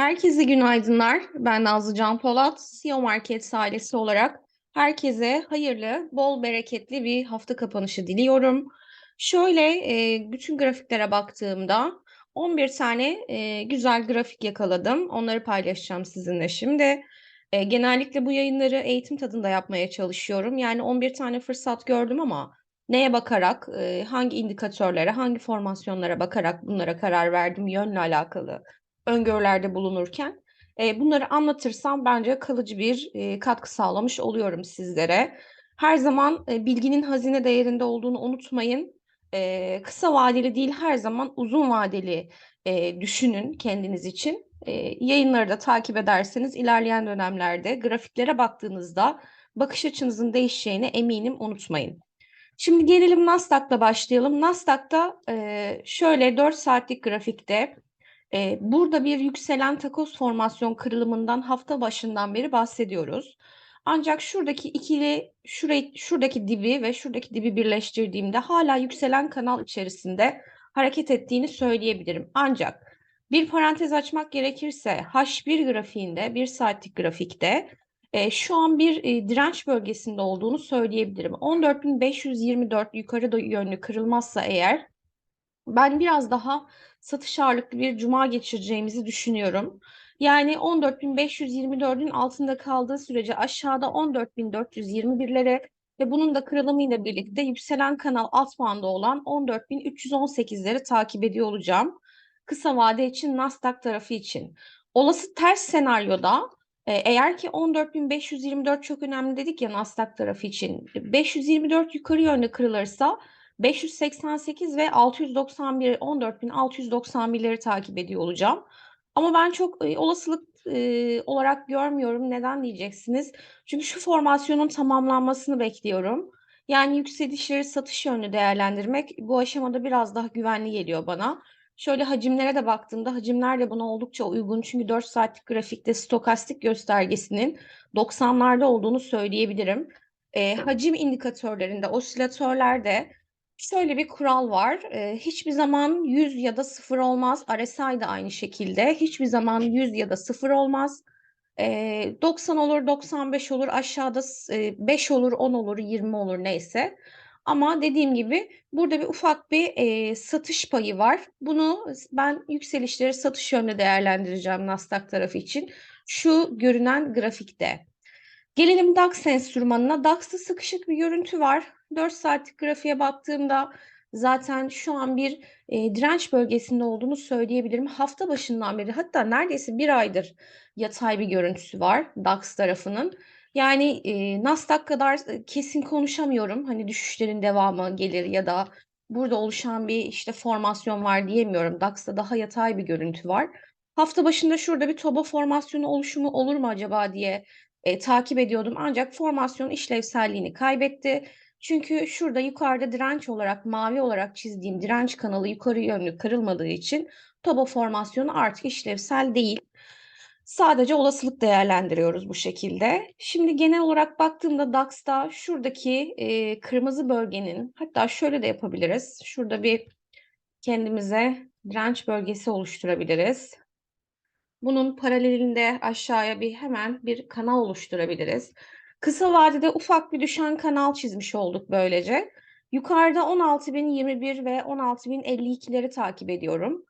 Herkese günaydınlar. Ben Nazlı Can Polat, CEO Market ailesi olarak herkese hayırlı, bol bereketli bir hafta kapanışı diliyorum. Şöyle e, bütün grafiklere baktığımda 11 tane e, güzel grafik yakaladım. Onları paylaşacağım sizinle şimdi. E, genellikle bu yayınları eğitim tadında yapmaya çalışıyorum. Yani 11 tane fırsat gördüm ama neye bakarak, hangi indikatörlere, hangi formasyonlara bakarak bunlara karar verdim yönle alakalı öngörülerde bulunurken e, bunları anlatırsam bence kalıcı bir e, katkı sağlamış oluyorum sizlere. Her zaman e, bilginin hazine değerinde olduğunu unutmayın. E, kısa vadeli değil her zaman uzun vadeli e, düşünün kendiniz için. E, yayınları da takip ederseniz ilerleyen dönemlerde grafiklere baktığınızda bakış açınızın değişeceğine eminim unutmayın. Şimdi gelelim Nasdaq'la başlayalım. Nasdaq'ta e, şöyle 4 saatlik grafikte e, burada bir yükselen takoz formasyon kırılımından hafta başından beri bahsediyoruz. Ancak şuradaki ikili, şurayı, şuradaki dibi ve şuradaki dibi birleştirdiğimde hala yükselen kanal içerisinde hareket ettiğini söyleyebilirim. Ancak bir parantez açmak gerekirse H1 grafiğinde, bir saatlik grafikte e, şu an bir e, direnç bölgesinde olduğunu söyleyebilirim. 14.524 yukarı yönlü kırılmazsa eğer ben biraz daha satış ağırlıklı bir cuma geçireceğimizi düşünüyorum. Yani 14.524'ün altında kaldığı sürece aşağıda 14.421'lere ve bunun da kırılımıyla birlikte yükselen kanal alt bandı olan 14.318'leri takip ediyor olacağım. Kısa vade için Nasdaq tarafı için. Olası ters senaryoda e, eğer ki 14.524 çok önemli dedik ya Nasdaq tarafı için 524 yukarı yönde kırılırsa 588 ve 691 14.691'leri takip ediyor olacağım. Ama ben çok e, olasılık e, olarak görmüyorum. Neden diyeceksiniz? Çünkü şu formasyonun tamamlanmasını bekliyorum. Yani yükselişleri satış yönlü değerlendirmek bu aşamada biraz daha güvenli geliyor bana. Şöyle hacimlere de baktığımda hacimler de buna oldukça uygun. Çünkü 4 saatlik grafikte stokastik göstergesinin 90'larda olduğunu söyleyebilirim. E, hacim indikatörlerinde, osilatörlerde Şöyle bir kural var. Ee, hiçbir zaman 100 ya da 0 olmaz. RSI de aynı şekilde. Hiçbir zaman 100 ya da 0 olmaz. Ee, 90 olur, 95 olur, aşağıda e, 5 olur, 10 olur, 20 olur neyse. Ama dediğim gibi burada bir ufak bir e, satış payı var. Bunu ben yükselişleri satış yönünde değerlendireceğim Nasdaq tarafı için. Şu görünen grafikte. Gelelim DAX enstrümanına. DAX'ta sıkışık bir görüntü var. 4 saatlik grafiğe baktığımda zaten şu an bir e, direnç bölgesinde olduğunu söyleyebilirim. Hafta başından beri hatta neredeyse bir aydır yatay bir görüntüsü var DAX tarafının. Yani e, Nasdaq kadar kesin konuşamıyorum. Hani düşüşlerin devamı gelir ya da burada oluşan bir işte formasyon var diyemiyorum. DAX'ta daha yatay bir görüntü var. Hafta başında şurada bir toba formasyonu oluşumu olur mu acaba diye e, takip ediyordum. Ancak formasyon işlevselliğini kaybetti. Çünkü şurada yukarıda direnç olarak mavi olarak çizdiğim direnç kanalı yukarı yönlü kırılmadığı için toba formasyonu artık işlevsel değil. Sadece olasılık değerlendiriyoruz bu şekilde. Şimdi genel olarak baktığımda DAX'ta şuradaki e, kırmızı bölgenin hatta şöyle de yapabiliriz. Şurada bir kendimize direnç bölgesi oluşturabiliriz. Bunun paralelinde aşağıya bir hemen bir kanal oluşturabiliriz. Kısa vadede ufak bir düşen kanal çizmiş olduk böylece. Yukarıda 16.021 ve 16.052'leri takip ediyorum.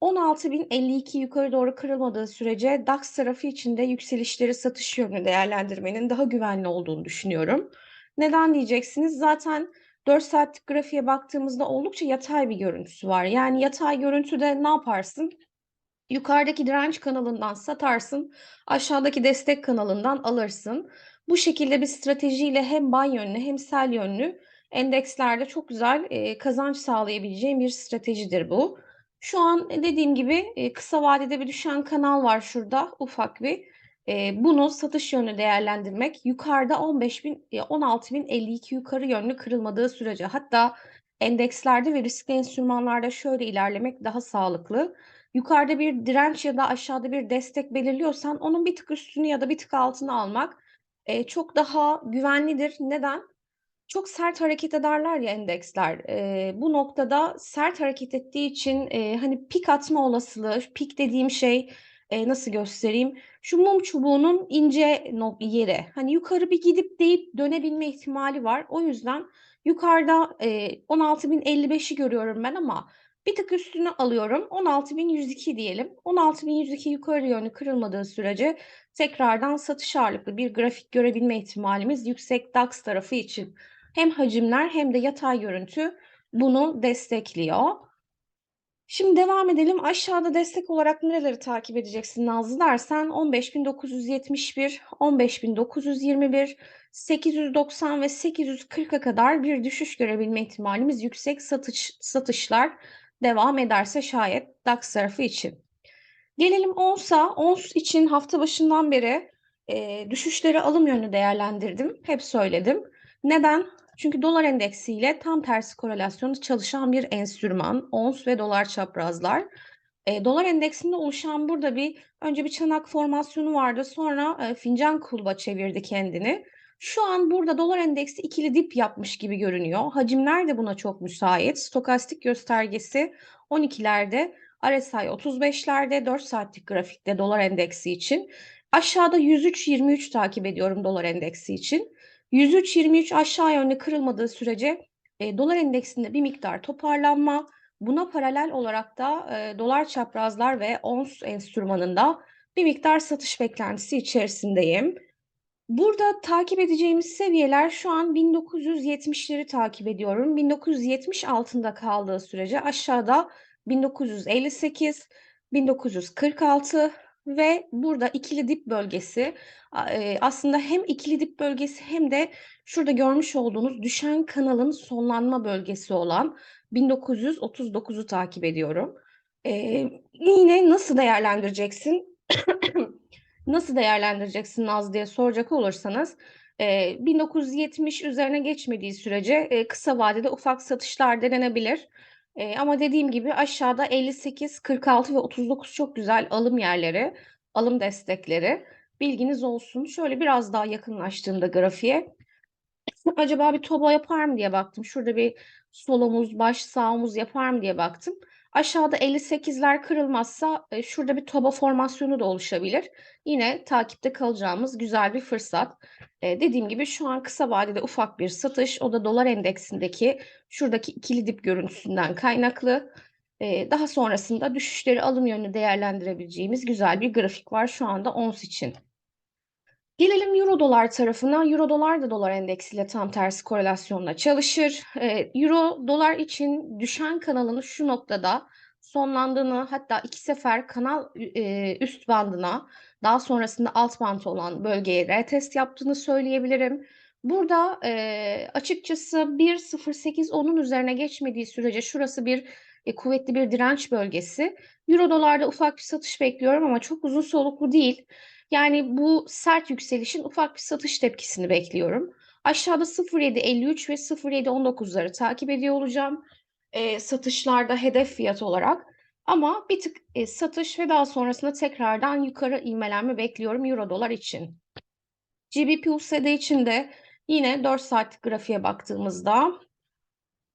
16.052 yukarı doğru kırılmadığı sürece DAX tarafı içinde yükselişleri satış yönü değerlendirmenin daha güvenli olduğunu düşünüyorum. Neden diyeceksiniz? Zaten 4 saatlik grafiğe baktığımızda oldukça yatay bir görüntüsü var. Yani yatay görüntüde ne yaparsın? Yukarıdaki direnç kanalından satarsın, aşağıdaki destek kanalından alırsın. Bu şekilde bir stratejiyle hem buy yönlü hem sell yönlü endekslerde çok güzel e, kazanç sağlayabileceğim bir stratejidir bu. Şu an dediğim gibi e, kısa vadede bir düşen kanal var şurada ufak bir. E, bunu satış yönü değerlendirmek yukarıda 15 bin, e, 16.052 yukarı yönlü kırılmadığı sürece hatta endekslerde ve riskli enstrümanlarda şöyle ilerlemek daha sağlıklı. Yukarıda bir direnç ya da aşağıda bir destek belirliyorsan onun bir tık üstünü ya da bir tık altını almak e, çok daha güvenlidir. Neden? Çok sert hareket ederler ya endeksler. E, bu noktada sert hareket ettiği için e, hani pik atma olasılığı, pik dediğim şey Eee, nasıl göstereyim? Şu mum çubuğunun ince yeri. Hani yukarı bir gidip deyip dönebilme ihtimali var. O yüzden yukarıda, eee, 16.055'i görüyorum ben ama bir tık üstünü alıyorum. 16.102 diyelim. 16.102 yukarı yönlü kırılmadığı sürece tekrardan satış ağırlıklı bir grafik görebilme ihtimalimiz yüksek DAX tarafı için. Hem hacimler hem de yatay görüntü bunu destekliyor. Şimdi devam edelim. Aşağıda destek olarak nereleri takip edeceksin Nazlı dersen 15.971, 15.921, 890 ve 840'a kadar bir düşüş görebilme ihtimalimiz yüksek satış satışlar devam ederse şayet DAX tarafı için. Gelelim ONS'a. ONS için hafta başından beri e, düşüşleri alım yönlü değerlendirdim. Hep söyledim. Neden? Çünkü dolar endeksiyle tam tersi korelasyonu çalışan bir enstrüman. Ons ve dolar çaprazlar. E, dolar endeksinde oluşan burada bir önce bir çanak formasyonu vardı. Sonra e, fincan kulba çevirdi kendini. Şu an burada dolar endeksi ikili dip yapmış gibi görünüyor. Hacimler de buna çok müsait. Stokastik göstergesi 12'lerde, RSI 35'lerde, 4 saatlik grafikte dolar endeksi için. Aşağıda 103.23 takip ediyorum dolar endeksi için. 103.23 aşağı yönlü kırılmadığı sürece e, dolar endeksinde bir miktar toparlanma, buna paralel olarak da e, dolar çaprazlar ve ons enstrümanında bir miktar satış beklentisi içerisindeyim. Burada takip edeceğimiz seviyeler şu an 1970'leri takip ediyorum. 1970 altında kaldığı sürece aşağıda 1958, 1946 ve burada ikili dip bölgesi aslında hem ikili dip bölgesi hem de şurada görmüş olduğunuz düşen kanalın sonlanma bölgesi olan 1939'u takip ediyorum. Ee, yine nasıl değerlendireceksin? nasıl değerlendireceksin Naz diye soracak olursanız 1970 üzerine geçmediği sürece kısa vadede ufak satışlar denenebilir. ama dediğim gibi aşağıda 58, 46 ve 39 çok güzel alım yerleri, alım destekleri. Bilginiz olsun. Şöyle biraz daha yakınlaştığımda grafiğe acaba bir toba yapar mı diye baktım. Şurada bir sol omuz, baş, sağ omuz yapar mı diye baktım. Aşağıda 58'ler kırılmazsa e, şurada bir toba formasyonu da oluşabilir. Yine takipte kalacağımız güzel bir fırsat. E, dediğim gibi şu an kısa vadede ufak bir satış. O da dolar endeksindeki şuradaki ikili dip görüntüsünden kaynaklı. E, daha sonrasında düşüşleri alım yönlü değerlendirebileceğimiz güzel bir grafik var şu anda ons için. Gelelim euro dolar tarafına. Euro dolar da dolar endeksiyle tam tersi korelasyonla çalışır. Ee, euro dolar için düşen kanalını şu noktada sonlandığını hatta iki sefer kanal e, üst bandına daha sonrasında alt band olan bölgeye retest yaptığını söyleyebilirim. Burada e, açıkçası 1.0810'un üzerine geçmediği sürece şurası bir e, kuvvetli bir direnç bölgesi. Euro dolarda ufak bir satış bekliyorum ama çok uzun soluklu değil. Yani bu sert yükselişin ufak bir satış tepkisini bekliyorum. Aşağıda 0.753 ve 0.719'ları takip ediyor olacağım. E, satışlarda hedef fiyat olarak. Ama bir tık e, satış ve daha sonrasında tekrardan yukarı ivmelenme bekliyorum Euro dolar için. GBP USD için de yine 4 saatlik grafiğe baktığımızda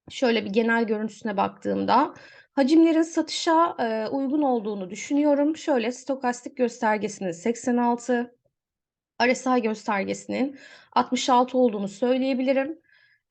şöyle bir genel görüntüsüne baktığımda Hacimlerin satışa e, uygun olduğunu düşünüyorum. Şöyle stokastik göstergesinin 86, RSI göstergesinin 66 olduğunu söyleyebilirim.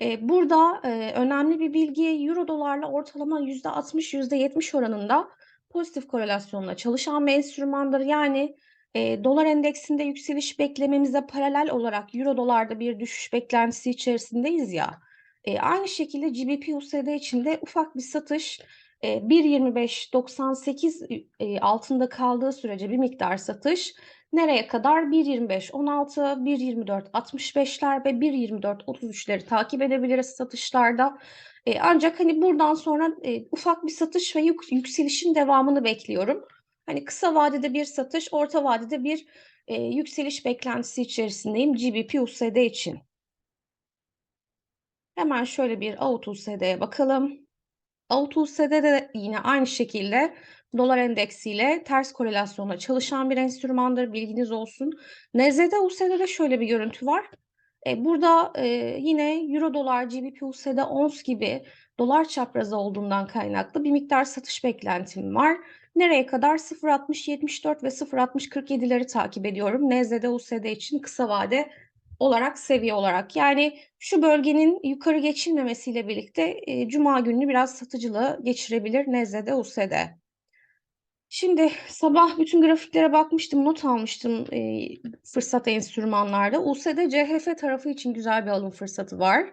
E, burada e, önemli bir bilgi Euro dolarla ortalama %60 %70 oranında pozitif korelasyonla çalışan bir enstrümandır. Yani e, dolar endeksinde yükseliş beklememize paralel olarak Euro dolarda bir düşüş beklentisi içerisindeyiz ya. E, aynı şekilde GBP USD için de ufak bir satış 1.25.98 e, altında kaldığı sürece bir miktar satış nereye kadar 1.25.16, 1.24.65'ler ve 1.24.33'leri takip edebiliriz satışlarda. E, ancak hani buradan sonra e, ufak bir satış ve yük, yükselişin devamını bekliyorum. Hani kısa vadede bir satış, orta vadede bir e, yükseliş beklentisi içerisindeyim GBP USD için. Hemen şöyle bir AUT USD'ye bakalım. AUTUS'de de yine aynı şekilde dolar endeksiyle ters korelasyonla çalışan bir enstrümandır. Bilginiz olsun. NZD USD'de de şöyle bir görüntü var. E, burada e, yine Euro dolar, GBP USD ons gibi dolar çaprazı olduğundan kaynaklı bir miktar satış beklentim var. Nereye kadar? 0.60-74 ve 0.60-47'leri takip ediyorum. NZD USD için kısa vade olarak seviye olarak. Yani şu bölgenin yukarı geçilmemesiyle birlikte e, Cuma gününü biraz satıcılığı geçirebilir NZD USD. Şimdi sabah bütün grafiklere bakmıştım, not almıştım e, fırsat enstrümanlarda. USD CHF tarafı için güzel bir alım fırsatı var.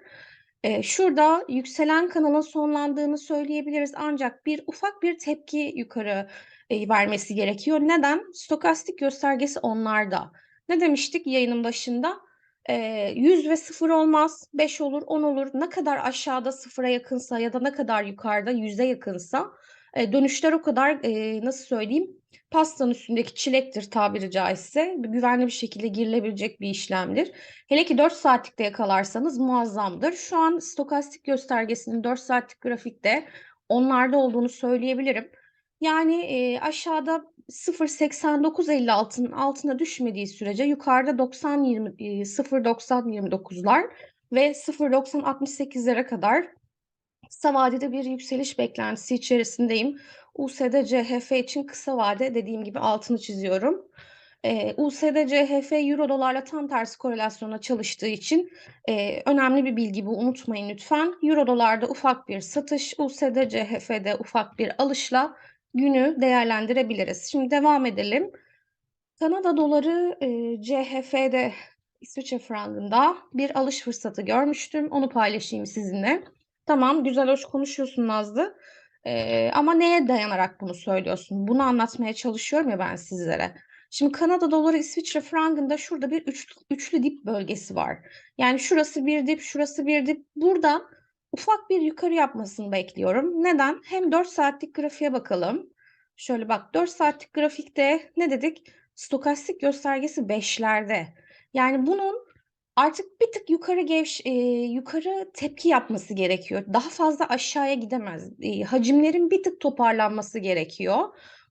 E, şurada yükselen kanalın sonlandığını söyleyebiliriz ancak bir ufak bir tepki yukarı e, vermesi gerekiyor. Neden? Stokastik göstergesi onlarda. Ne demiştik yayının başında? E, 100 ve 0 olmaz, 5 olur, 10 olur. Ne kadar aşağıda sıfıra yakınsa ya da ne kadar yukarıda 100'e yakınsa dönüşler o kadar nasıl söyleyeyim pastanın üstündeki çilektir tabiri caizse güvenli bir şekilde girilebilecek bir işlemdir. Hele ki 4 saatlikte yakalarsanız muazzamdır. Şu an stokastik göstergesinin 4 saatlik grafikte onlarda olduğunu söyleyebilirim. Yani aşağıda 0.8956'nın altına düşmediği sürece yukarıda 90 20 e, 0.90 ve 0.90-68'lere kadar kısa vadede bir yükseliş beklentisi içerisindeyim. USD CHF için kısa vade dediğim gibi altını çiziyorum. E, USD CHF Euro dolarla tam tersi korelasyona çalıştığı için e, önemli bir bilgi bu unutmayın lütfen. Euro dolarda ufak bir satış, USD CHF'de ufak bir alışla günü değerlendirebiliriz. Şimdi devam edelim. Kanada doları e, CHF'de İsviçre frangında bir alış fırsatı görmüştüm. Onu paylaşayım sizinle. Tamam, güzel hoş konuşuyorsun Nazlı. Ee, ama neye dayanarak bunu söylüyorsun? Bunu anlatmaya çalışıyorum ya ben sizlere. Şimdi Kanada doları İsviçre frangında şurada bir üç, üçlü dip bölgesi var. Yani şurası bir dip, şurası bir dip. Burada ufak bir yukarı yapmasını bekliyorum. Neden? Hem 4 saatlik grafiğe bakalım. Şöyle bak 4 saatlik grafikte ne dedik? Stokastik göstergesi 5'lerde. Yani bunun Artık bir tık yukarı gevş eee, yukarı tepki yapması gerekiyor. Daha fazla aşağıya gidemez. Eee, hacimlerin bir tık toparlanması gerekiyor.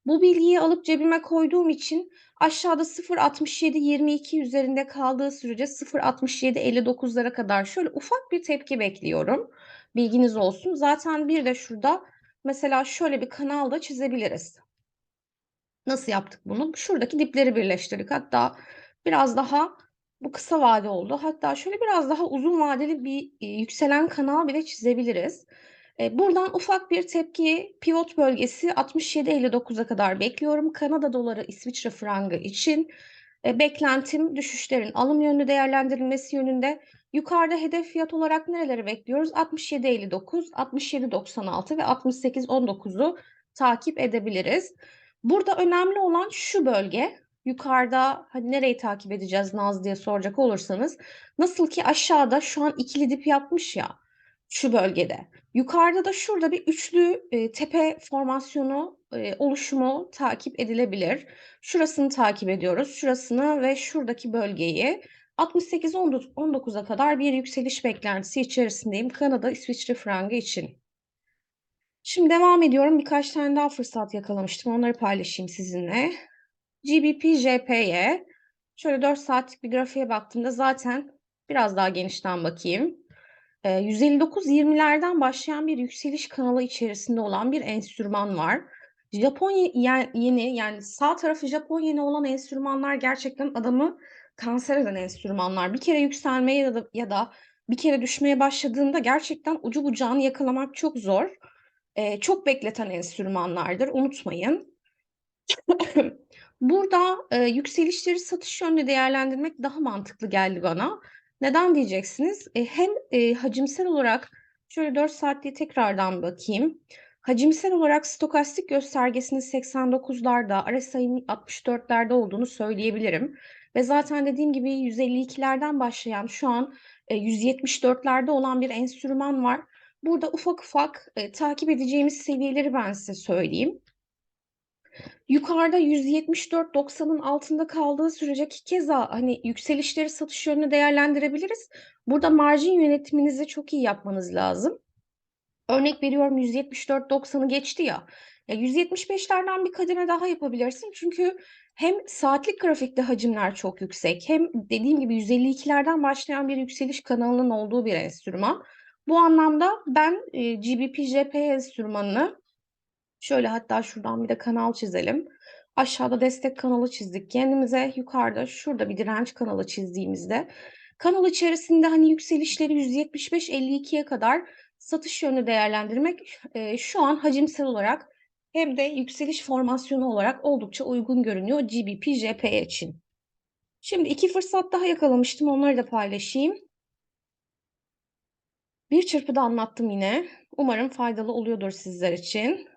Bu bilgiyi alıp cebime koyduğum için aşağıda 0.67-22 üzerinde kaldığı sürece 0.67-59'lara kadar şöyle ufak bir tepki bekliyorum. Bilginiz olsun. Zaten bir de şurada mesela şöyle bir kanal da çizebiliriz. Nasıl yaptık bunu? Şuradaki dipleri birleştirdik. Hatta biraz daha bu kısa vade oldu. Hatta şöyle biraz daha uzun vadeli bir e, yükselen kanal bile çizebiliriz. E, buradan ufak bir tepki pivot bölgesi 67.59'a kadar bekliyorum. Kanada doları, İsviçre frangı için e, beklentim düşüşlerin alım yönlü değerlendirilmesi yönünde. Yukarıda hedef fiyat olarak nereleri bekliyoruz? 67.59, 67.96 ve 68.19'u takip edebiliriz. Burada önemli olan şu bölge yukarıda hani nereyi takip edeceğiz Naz diye soracak olursanız nasıl ki aşağıda şu an ikili dip yapmış ya şu bölgede. Yukarıda da şurada bir üçlü e, tepe formasyonu e, oluşumu takip edilebilir. Şurasını takip ediyoruz. Şurasını ve şuradaki bölgeyi 68-19'a kadar bir yükseliş beklentisi içerisindeyim Kanada, İsviçre frangı için. Şimdi devam ediyorum. Birkaç tane daha fırsat yakalamıştım. Onları paylaşayım sizinle. GBP JP'ye şöyle 4 saatlik bir grafiğe baktığımda zaten biraz daha genişten bakayım. E, 159-20'lerden başlayan bir yükseliş kanalı içerisinde olan bir enstrüman var. Japon yeni yani sağ tarafı Japon yeni olan enstrümanlar gerçekten adamı kanser eden enstrümanlar. Bir kere yükselmeye ya da, ya da bir kere düşmeye başladığında gerçekten ucu bucağını yakalamak çok zor. Ee, çok bekleten enstrümanlardır unutmayın. Burada e, yükselişleri satış yönlü değerlendirmek daha mantıklı geldi bana. Neden diyeceksiniz? E, hem e, hacimsel olarak şöyle 4 saatliğe tekrardan bakayım. Hacimsel olarak stokastik göstergesinin 89'larda, RSI'nin 64'lerde olduğunu söyleyebilirim. Ve zaten dediğim gibi 152'lerden başlayan şu an e, 174'lerde olan bir enstrüman var. Burada ufak ufak e, takip edeceğimiz seviyeleri ben size söyleyeyim. Yukarıda 174.90'ın altında kaldığı sürece ki keza hani yükselişleri satış yönünü değerlendirebiliriz. Burada marjin yönetiminizi çok iyi yapmanız lazım. Örnek veriyorum 174.90'ı geçti ya. Ya 175'lerden bir kademe daha yapabilirsin. Çünkü hem saatlik grafikte hacimler çok yüksek hem dediğim gibi 152'lerden başlayan bir yükseliş kanalının olduğu bir enstrüman. Bu anlamda ben e, GBP-JP enstrümanını şöyle hatta şuradan bir de kanal çizelim. Aşağıda destek kanalı çizdik kendimize. Yukarıda şurada bir direnç kanalı çizdiğimizde kanal içerisinde hani yükselişleri 175-52'ye kadar satış yönü değerlendirmek e, şu an hacimsel olarak hem de yükseliş formasyonu olarak oldukça uygun görünüyor GBP-JPY için. Şimdi iki fırsat daha yakalamıştım. Onları da paylaşayım. Bir çırpıda anlattım yine. Umarım faydalı oluyordur sizler için.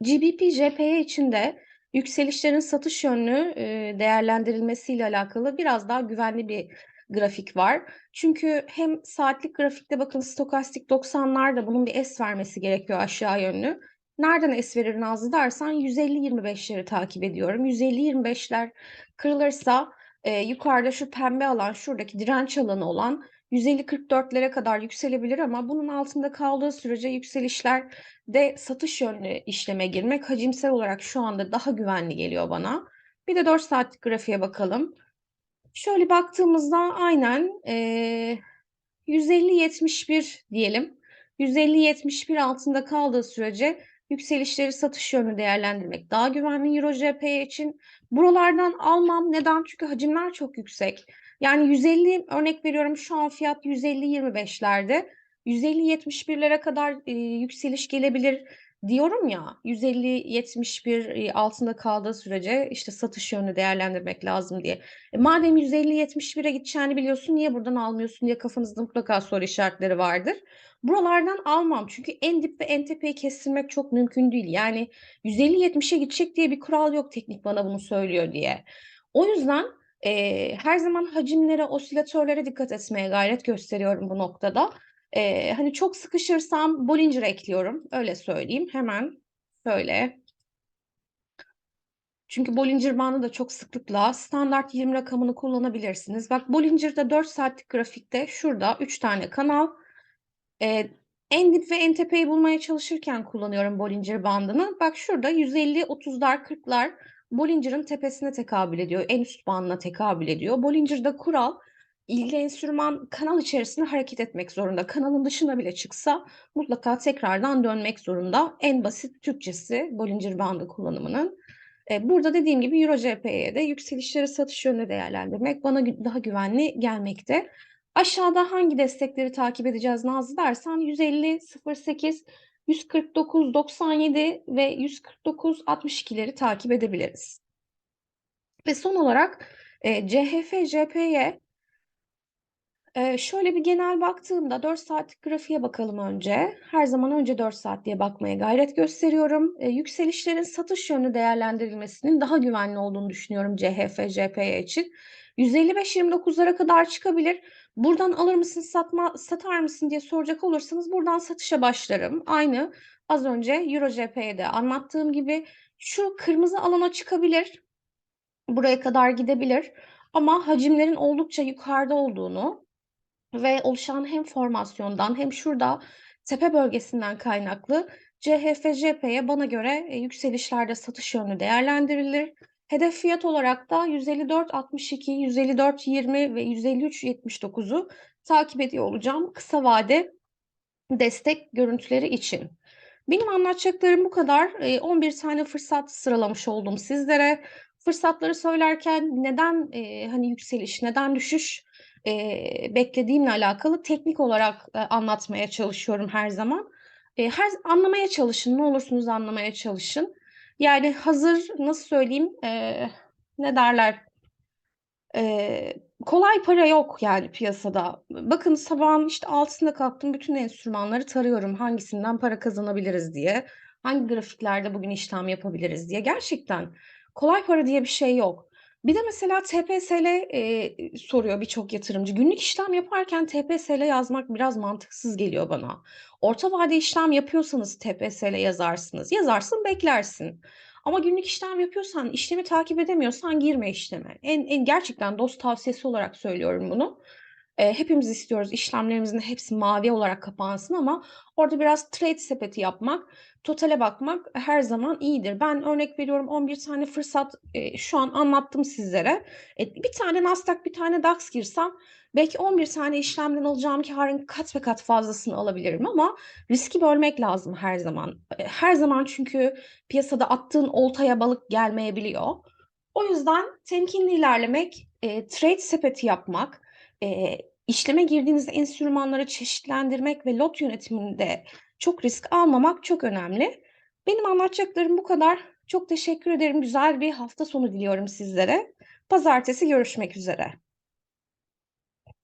GBP, JPY için de yükselişlerin satış yönlü e, değerlendirilmesiyle alakalı biraz daha güvenli bir grafik var. Çünkü hem saatlik grafikte bakın stokastik 90'lar da bunun bir es vermesi gerekiyor aşağı yönlü. Nereden es verir Nazlı dersen 150-25'leri takip ediyorum. 150-25'ler kırılırsa e, yukarıda şu pembe alan şuradaki direnç alanı olan 150-44'lere kadar yükselebilir ama bunun altında kaldığı sürece yükselişler de satış yönlü işleme girmek hacimsel olarak şu anda daha güvenli geliyor bana. Bir de 4 saatlik grafiğe bakalım. Şöyle baktığımızda aynen e, 150-71 diyelim. 150-71 altında kaldığı sürece yükselişleri satış yönü değerlendirmek daha güvenli Euro JPY için. Buralardan almam. Neden? Çünkü hacimler çok yüksek. Yani 150 örnek veriyorum şu an fiyat 150-25'lerde. 150-71'lere kadar e, yükseliş gelebilir diyorum ya 150-71 altında kaldığı sürece işte satış yönünü değerlendirmek lazım diye. E, madem 150-71'e gideceğini biliyorsun niye buradan almıyorsun diye kafanızda mutlaka soru işaretleri vardır. Buralardan almam çünkü en dip ve en tepeyi kestirmek çok mümkün değil. Yani 150-70'e gidecek diye bir kural yok teknik bana bunu söylüyor diye. O yüzden e, her zaman hacimlere, osilatörlere dikkat etmeye gayret gösteriyorum bu noktada. E, hani çok sıkışırsam Bollinger ekliyorum. Öyle söyleyeyim. Hemen şöyle. Çünkü Bollinger bandı da çok sıklıkla standart 20 rakamını kullanabilirsiniz. Bak Bollinger'da 4 saatlik grafikte şurada 3 tane kanal. E, en dip ve en tepeyi bulmaya çalışırken kullanıyorum Bollinger bandını. Bak şurada 150, 30'lar, 40'lar Bollinger'ın tepesine tekabül ediyor. En üst bandına tekabül ediyor. Bollinger'da kural ilgili enstrüman kanal içerisinde hareket etmek zorunda. Kanalın dışına bile çıksa mutlaka tekrardan dönmek zorunda. En basit Türkçesi Bollinger bandı kullanımının. E, burada dediğim gibi Euro CP'ye yükselişleri satış yönünde değerlendirmek bana daha güvenli gelmekte. Aşağıda hangi destekleri takip edeceğiz Nazlı dersen 150, 08, 149, 97 ve 149, 62'leri takip edebiliriz. Ve son olarak e, CHF, JP'ye Eee, şöyle bir genel baktığımda 4 saatlik grafiğe bakalım önce. Her zaman önce 4 saat diye bakmaya gayret gösteriyorum. Eee, yükselişlerin satış yönü değerlendirilmesinin daha güvenli olduğunu düşünüyorum CHF, JPY için. 155-29'lara kadar çıkabilir. Buradan alır mısın, satma, satar mısın diye soracak olursanız buradan satışa başlarım. Aynı az önce Euro JP'de anlattığım gibi şu kırmızı alana çıkabilir. Buraya kadar gidebilir. Ama hacimlerin oldukça yukarıda olduğunu ve oluşan hem formasyondan hem şurada tepe bölgesinden kaynaklı CHF-JP'ye bana göre e, yükselişlerde satış yönlü değerlendirilir. Hedef fiyat olarak da 154.62, 154.20 ve 153.79'u takip ediyor olacağım kısa vade destek görüntüleri için. Benim anlatacaklarım bu kadar. 11 tane fırsat sıralamış oldum sizlere. Fırsatları söylerken neden e, hani yükseliş, neden düşüş e, beklediğimle alakalı teknik olarak e, anlatmaya çalışıyorum her zaman. E, her anlamaya çalışın, ne olursunuz anlamaya çalışın. Yani hazır nasıl söyleyeyim, e, ne derler, e, kolay para yok yani piyasada. Bakın sabahın işte altısında kalktım, bütün enstrümanları tarıyorum hangisinden para kazanabiliriz diye. Hangi grafiklerde bugün işlem yapabiliriz diye. Gerçekten kolay para diye bir şey yok. Bir de mesela TPSL eee, soruyor birçok yatırımcı. Günlük işlem yaparken TPSL yazmak biraz mantıksız geliyor bana. Orta vade işlem yapıyorsanız TPSL yazarsınız. Yazarsın, beklersin. Ama günlük işlem yapıyorsan, işlemi takip edemiyorsan girme işleme. En, en gerçekten dost tavsiyesi olarak söylüyorum bunu. Eee, hepimiz istiyoruz işlemlerimizin hepsi mavi olarak kapansın ama orada biraz trade sepeti yapmak, totale bakmak her zaman iyidir. Ben örnek veriyorum 11 tane fırsat, eee, şu an anlattım sizlere. E, 1 tane Nasdaq, 1 tane DAX girsem belki 11 tane işlemden alacağım kârın kat ve kat fazlasını alabilirim ama riski bölmek lazım her zaman. Eee, her zaman çünkü piyasada attığın oltaya balık gelmeyebiliyor. O yüzden temkinli ilerlemek, eee, trade sepeti yapmak, eee, işleme girdiğinizde enstrümanları çeşitlendirmek ve lot yönetiminde çok risk almamak çok önemli. Benim anlatacaklarım bu kadar. Çok teşekkür ederim. Güzel bir hafta sonu diliyorum sizlere. Pazartesi görüşmek üzere.